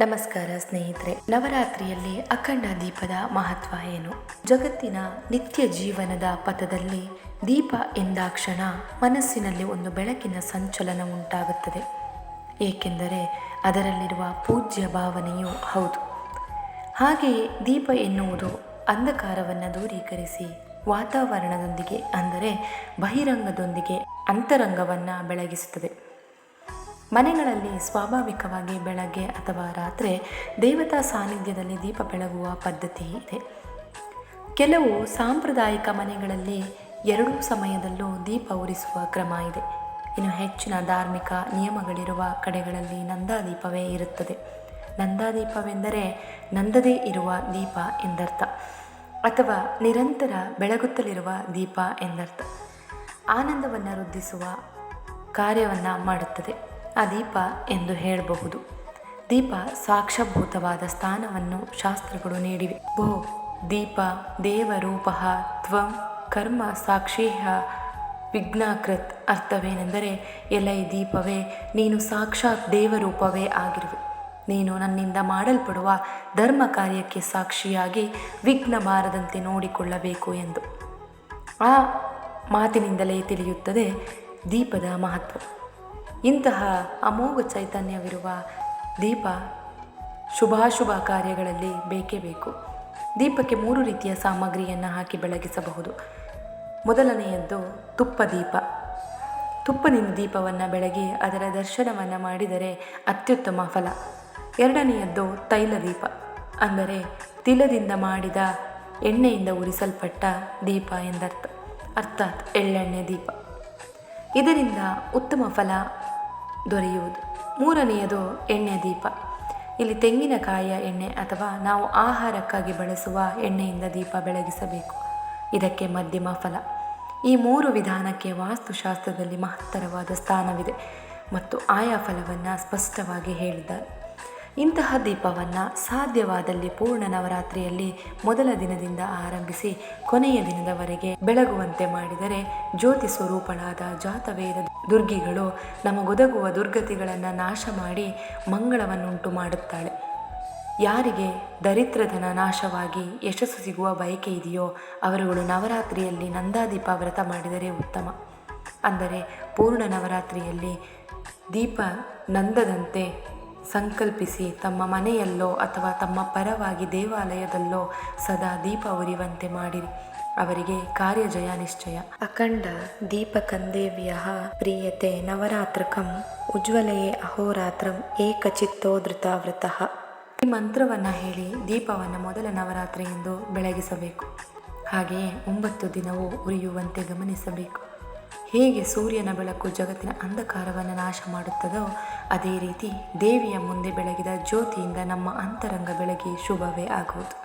ನಮಸ್ಕಾರ ಸ್ನೇಹಿತರೆ, ನವರಾತ್ರಿಯಲ್ಲಿ ಅಖಂಡ ದೀಪದ ಮಹತ್ವ ಏನು? ಜಗತ್ತಿನ ನಿತ್ಯ ಜೀವನದ ಪಥದಲ್ಲಿ ದೀಪ ಎಂದಾಕ್ಷಣ ಮನಸ್ಸಿನಲ್ಲಿ ಒಂದು ಬೆಳಕಿನ ಸಂಚಲನ ಉಂಟಾಗುತ್ತದೆ. ಏಕೆಂದರೆ ಅದರಲ್ಲಿರುವ ಪೂಜ್ಯ ಭಾವನೆಯೂ ಹೌದು. ಹಾಗೆಯೇ ದೀಪ ಎನ್ನುವುದು ಅಂಧಕಾರವನ್ನು ದೂರೀಕರಿಸಿ ವಾತಾವರಣದೊಂದಿಗೆ ಅಂದರೆ ಬಹಿರಂಗದೊಂದಿಗೆ ಅಂತರಂಗವನ್ನು ಬೆಳಗಿಸುತ್ತದೆ. ಮನೆಗಳಲ್ಲಿ ಸ್ವಾಭಾವಿಕವಾಗಿ ಬೆಳಗ್ಗೆ ಅಥವಾ ರಾತ್ರಿ ದೇವತಾ ಸಾನ್ನಿಧ್ಯದಲ್ಲಿ ದೀಪ ಬೆಳಗುವ ಪದ್ಧತಿ ಇದೆ. ಕೆಲವು ಸಾಂಪ್ರದಾಯಿಕ ಮನೆಗಳಲ್ಲಿ ಎರಡೂ ಸಮಯದಲ್ಲೂ ದೀಪ ಉರಿಸುವ ಕ್ರಮ ಇದೆ. ಇನ್ನು ಹೆಚ್ಚಿನ ಧಾರ್ಮಿಕ ನಿಯಮಗಳಿರುವ ಕಡೆಗಳಲ್ಲಿ ನಂದಾದೀಪವೇ ಇರುತ್ತದೆ. ನಂದಾದೀಪವೆಂದರೆ ನಂದದೇ ಇರುವ ದೀಪ ಎಂದರ್ಥ. ಅಥವಾ ನಿರಂತರ ಬೆಳಗುತ್ತಲಿರುವ ದೀಪ ಎಂದರ್ಥ. ಆನಂದವನ್ನು ವೃದ್ಧಿಸುವ ಕಾರ್ಯವನ್ನು ಮಾಡುತ್ತದೆ. ಆ ದೀಪ ಎಂದು ಹೇಳಬಹುದು. ದೀಪ ಸಾಕ್ಷಭೂತವಾದ ಸ್ಥಾನವನ್ನು ಶಾಸ್ತ್ರಗಳು ನೀಡಿವೆ. ಭೋ ದೀಪ, ದೇವರೂಪ ತ್ವಂ, ಕರ್ಮ ಸಾಕ್ಷಿಹ ವಿಘ್ನಾಕೃತ್ ಅರ್ಥವೇನೆಂದರೆ, ಎಲೈ ದೀಪವೇ, ನೀನು ಸಾಕ್ಷಾತ್ ದೇವರೂಪವೇ ಆಗಿರುವೆ. ನೀನು ನನ್ನಿಂದ ಮಾಡಲ್ಪಡುವ ಧರ್ಮ ಕಾರ್ಯಕ್ಕೆ ಸಾಕ್ಷಿಯಾಗಿ ವಿಘ್ನ ಬಾರದಂತೆ ನೋಡಿಕೊಳ್ಳಬೇಕು ಎಂದು. ಆ ಮಾತಿನಿಂದಲೇ ತಿಳಿಯುತ್ತದೆ ದೀಪದ ಮಹತ್ವ. ಇಂತಹ ಅಮೋಘ ಚೈತನ್ಯವಿರುವ ದೀಪ ಶುಭಾಶುಭ ಕಾರ್ಯಗಳಲ್ಲಿ ಬೇಕೇ ಬೇಕು. ದೀಪಕ್ಕೆ ಮೂರು ರೀತಿಯ ಸಾಮಗ್ರಿಯನ್ನು ಹಾಕಿ ಬೆಳಗಿಸಬಹುದು. ಮೊದಲನೆಯದ್ದು ತುಪ್ಪ ದೀಪ. ತುಪ್ಪದಿಂದ ದೀಪವನ್ನು ಬೆಳಗಿ ಅದರ ದರ್ಶನವನ್ನು ಮಾಡಿದರೆ ಅತ್ಯುತ್ತಮ ಫಲ. ಎರಡನೆಯದ್ದು ತೈಲ ದೀಪ. ಅಂದರೆ ತಿಲದಿಂದ ಮಾಡಿದ ಎಣ್ಣೆಯಿಂದ ಉರಿಸಲ್ಪಟ್ಟ ದೀಪ ಎಂದರ್ಥ. ಅರ್ಥಾತ್ ಎಳ್ಳೆಣ್ಣೆ ದೀಪ. ಇದರಿಂದ ಉತ್ತಮ ಫಲ ದೊರೆಯುವುದು. ಮೂರನೆಯದು ಎಣ್ಣೆ ದೀಪ. ಇಲ್ಲಿ ತೆಂಗಿನಕಾಯಿಯ ಎಣ್ಣೆ ಅಥವಾ ನಾವು ಆಹಾರಕ್ಕಾಗಿ ಬಳಸುವ ಎಣ್ಣೆಯಿಂದ ದೀಪ ಬೆಳಗಿಸಬೇಕು. ಇದಕ್ಕೆ ಮಧ್ಯಮ ಫಲ. ಈ ಮೂರು ವಿಧಾನಕ್ಕೆ ವಾಸ್ತುಶಾಸ್ತ್ರದಲ್ಲಿ ಮಹತ್ತರವಾದ ಸ್ಥಾನವಿದೆ. ಮತ್ತು ಆಯಾ ಫಲವನ್ನು ಸ್ಪಷ್ಟವಾಗಿ ಹೇಳಿದ್ದಾರೆ. ಇಂತಹ ದೀಪವನ್ನು ಸಾಧ್ಯವಾದಲ್ಲಿ ಪೂರ್ಣ ನವರಾತ್ರಿಯಲ್ಲಿ ಮೊದಲ ದಿನದಿಂದ ಆರಂಭಿಸಿ ಕೊನೆಯ ದಿನದವರೆಗೆ ಬೆಳಗುವಂತೆ ಮಾಡಿದರೆ ಜ್ಯೋತಿ ಸ್ವರೂಪಳಾದ ಜಾತವೇದ ದುರ್ಗಿಗಳು ನಮಗೊದಗುವ ದುರ್ಗತಿಗಳನ್ನು ನಾಶ ಮಾಡಿ ಮಂಗಳವನ್ನುಂಟು ಮಾಡುತ್ತಾಳೆ. ಯಾರಿಗೆ ದರಿದ್ರಧನ ನಾಶವಾಗಿ ಯಶಸ್ಸು ಸಿಗುವ ಬಯಕೆ ಇದೆಯೋ ಅವರುಗಳು ನವರಾತ್ರಿಯಲ್ಲಿ ನಂದಾದೀಪ ವ್ರತ ಮಾಡಿದರೆ ಉತ್ತಮ. ಅಂದರೆ ಪೂರ್ಣ ನವರಾತ್ರಿಯಲ್ಲಿ ದೀಪ ನಂದದಂತೆ ಸಂಕಲ್ಪಿಸಿ ತಮ್ಮ ಮನೆಯಲ್ಲೋ ಅಥವಾ ತಮ್ಮ ಪರವಾಗಿ ದೇವಾಲಯದಲ್ಲೋ ಸದಾ ದೀಪ ಉರಿಯುವಂತೆ ಮಾಡಿರಿ. ಅವರಿಗೆ ಕಾರ್ಯಜಯ ನಿಶ್ಚಯ. ಅಖಂಡ ದೀಪಕಂದೇವ್ಯ ಪ್ರಿಯತೆ ನವರಾತ್ರಕಂ ಉಜ್ವಲಯೇ ಅಹೋರಾತ್ರಂ ಏಕಚಿತ್ತೋಧೃತ ವ್ರತಃ ಈ ಮಂತ್ರವನ್ನು ಹೇಳಿ ದೀಪವನ್ನು ಮೊದಲ ನವರಾತ್ರಿ ಎಂದು ಬೆಳಗಿಸಬೇಕು. ಹಾಗೆಯೇ ಒಂಬತ್ತು ದಿನವೂ ಉರಿಯುವಂತೆ ಗಮನಿಸಬೇಕು. ಹೇಗೆ ಸೂರ್ಯನ ಬೆಳಕು ಜಗತ್ತಿನ ಅಂಧಕಾರವನ್ನು ನಾಶ ಮಾಡುತ್ತದೋ ಅದೇ ರೀತಿ ದೇವಿಯ ಮುಂದೆ ಬೆಳಗಿದ ಜ್ಯೋತಿಯಿಂದ ನಮ್ಮ ಅಂತರಂಗ ಬೆಳಗಿ ಶುಭವೇ ಆಗುವುದು.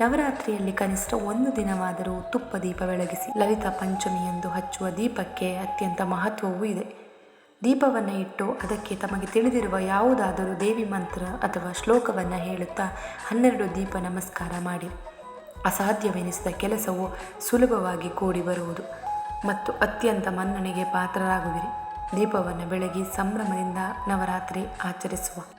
ನವರಾತ್ರಿಯಲ್ಲಿ ಕನಿಷ್ಠ ಒಂದು ದಿನವಾದರೂ ತುಪ್ಪ ದೀಪ ಬೆಳಗಿಸಿ ಲಲಿತಾ ಪಂಚಮಿಯಂದು ಹಚ್ಚುವ ದೀಪಕ್ಕೆ ಅತ್ಯಂತ ಮಹತ್ವವೂ ಇದೆ. ದೀಪವನ್ನು ಇಟ್ಟು ಅದಕ್ಕೆ ತಮಗೆ ತಿಳಿದಿರುವ ಯಾವುದಾದರೂ ದೇವಿ ಮಂತ್ರ ಅಥವಾ ಶ್ಲೋಕವನ್ನು ಹೇಳುತ್ತಾ ಹನ್ನೆರಡು ದೀಪ ನಮಸ್ಕಾರ ಮಾಡಿ. ಅಸಾಧ್ಯವೆನಿಸಿದ ಕೆಲಸವು ಸುಲಭವಾಗಿ ಕೂಡಿ ಬರುವುದು. ಮತ್ತು ಅತ್ಯಂತ ಮನ್ನಣೆಗೆ ಪಾತ್ರರಾಗುವಿರಿ. ದೀಪವನ್ನು ಬೆಳಗಿ ಸಂಭ್ರಮದಿಂದ ನವರಾತ್ರಿ ಆಚರಿಸುವ.